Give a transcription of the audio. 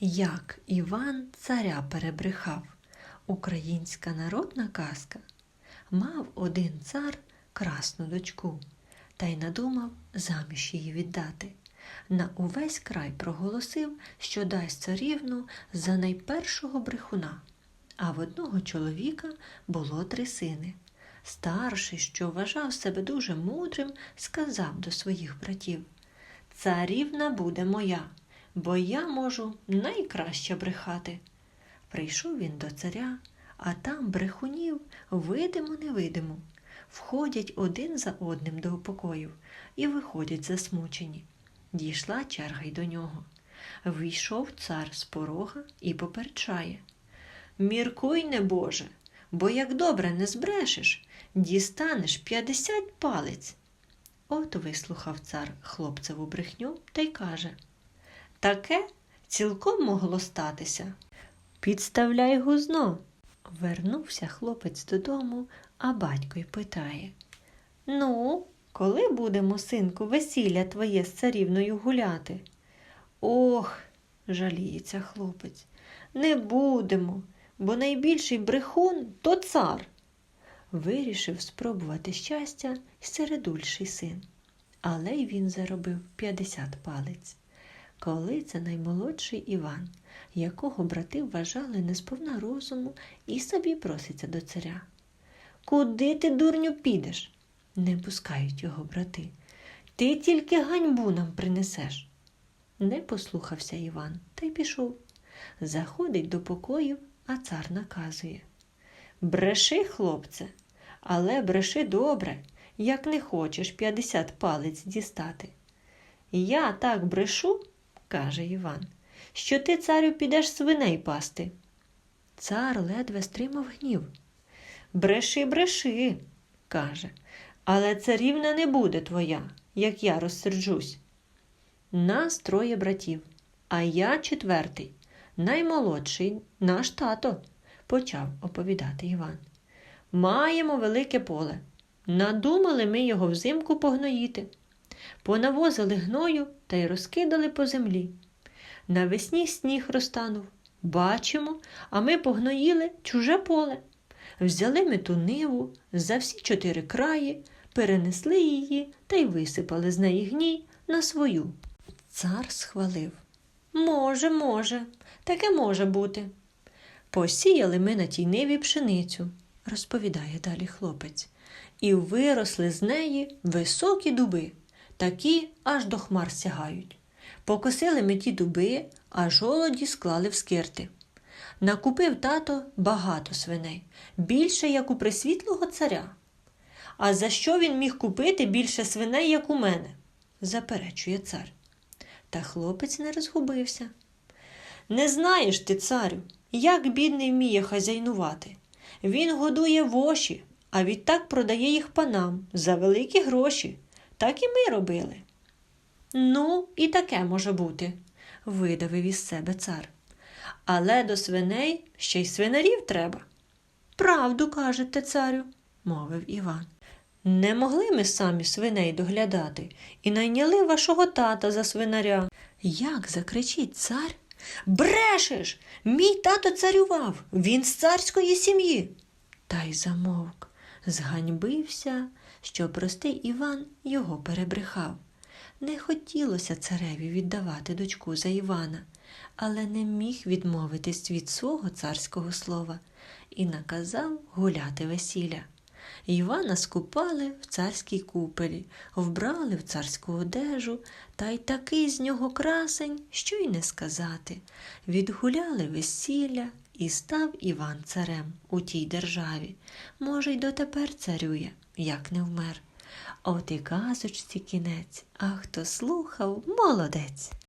Як Іван царя перебрехав. Українська народна казка. Мав один цар красну дочку, та й надумав заміж її віддати. На увесь край проголосив, що дасть царівну за найпершого брехуна. А в одного чоловіка було три сини. Старший, що вважав себе дуже мудрим, сказав до своїх братів Царівна буде моя, бо я можу найкраще брехати. Прийшов він до царя, а там брехунів видимо невидимо. Входять один за одним до покоїв і виходять засмучені. Дійшла черга й до нього. Війшов цар з порога і попереджає. Міркуй, не Боже, бо як добре не збрешеш, дістанеш п'ятдесят палець. От вислухав цар хлопцеву брехню та й каже Таке цілком могло статися. Підставляй гузно. Вернувся хлопець додому, а батько й питає Ну, коли будемо, синку, весілля твоє з царівною гуляти? Ох, жаліється хлопець, не будемо, бо найбільший брехун то цар. Вирішив спробувати щастя середульший син, але й він заробив 50 палець. Коли наймолодший Іван, якого брати вважали несповна розуму, і собі проситься до царя. Куди ти, дурню, підеш? Не пускають його брати. Ти тільки ганьбу нам принесеш. Не послухався Іван та й пішов. Заходить до покоїв, а цар наказує. Бреши, хлопце, але бреши добре, як не хочеш п'ятдесят палець дістати. Я так брешу, каже Іван, що ти, царю, підеш свиней пасти. Цар ледве стримав гнів. Бреши, бреши, каже, але царівна не буде твоя, як я розсерджусь. Нас троє братів, а я четвертий, наймолодший наш тато, почав оповідати Іван. Маємо велике поле. Надумали ми його взимку погноїти. Понавозили гною та й розкидали по землі. Навесні сніг розтанув. Бачимо, а ми погноїли чуже поле. Взяли ми ту ниву за всі чотири краї, перенесли її та й висипали з неї гній на свою. Цар схвалив. Може, може, таке може бути. Посіяли ми на тій ниві пшеницю, розповідає далі хлопець, і виросли з неї високі дуби, такі аж до хмар сягають. Покосили ми ті дуби, а жолоді склали в скирти. Накупив тато багато свиней, більше, як у присвітлого царя. А за що він міг купити більше свиней, як у мене? заперечує цар. Та хлопець не розгубився. Не знаєш ти, царю, як бідний вміє хазяйнувати. Він годує воші, а відтак продає їх панам за великі гроші. Так і ми робили. Ну, і таке може бути, видавив із себе цар. Але до свиней ще й свинарів треба. Правду кажете, царю, мовив Іван. Не могли ми самі свиней доглядати і найняли вашого тата за свинаря. Як закричить цар? Брешеш! Мій тато царював, він з царської сім'ї. Та й замовк, зганьбився, що простий Іван його перебрехав. Не хотілося цареві віддавати дочку за Івана, але не міг відмовитись від свого царського слова і наказав гуляти весілля. Івана скупали в царській купелі, вбрали в царську одежу, та й такий з нього красень, що й не сказати. Відгуляли весілля, і став Іван царем у тій державі. Може, й дотепер царює, як не вмер. От і казочці кінець, а хто слухав, молодець.